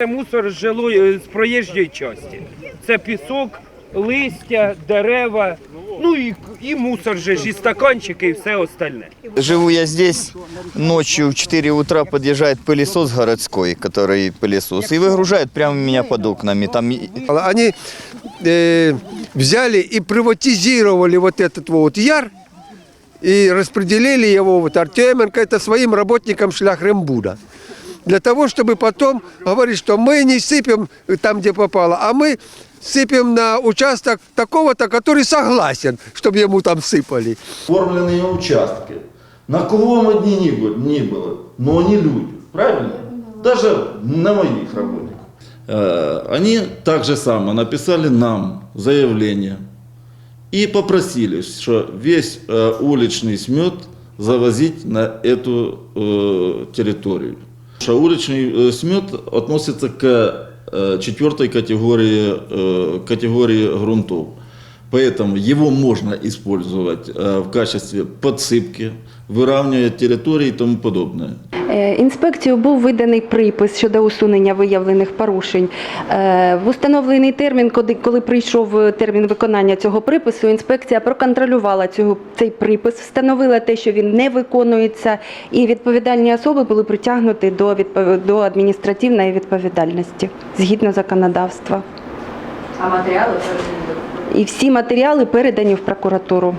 Це мусор з жилої з проїжджої частини. Це пісок, листя, дерева, ну і, і мусор же ж, і стаканчики, і все остальне. Живу я здесь, ночью в 4 утра подъезжает пылесос городской, который пылесос, и выгружает прямо у меня под окнами. Там и- Они э, взяли и приватизировали вот этот вот яр и распределили его, вот Артеменко, это своим работникам шлях Рембуда. Для того, чтобы потом говорить, что мы не сыпем там, где попало, а мы сыпем на участок такого-то, который согласен, чтобы ему там сыпали. оформленные участки. На кого мы дни ни было, ни было, но они люди, правильно? Даже на моих работников. Э, Они так же само написали нам заявление и попросили, что весь э, уличный смет завозить на эту э, территорию. Что уличный э, смет относится к э, четвертой категории, э, категории грунтов. Поэтому его можно использовать э, в качестве подсыпки, выравнивая территории и тому подобное. Е, Інспекцією був виданий припис щодо усунення виявлених порушень. Е, В установлений термін, коли, прийшов е, термін виконання цього припису, інспекція проконтролювала цього, цей припис, встановила те, що він не виконується, і відповідальні особи були притягнуті до, до адміністративної відповідальності згідно законодавства. А матеріали передані І всі матеріали передані в прокуратуру.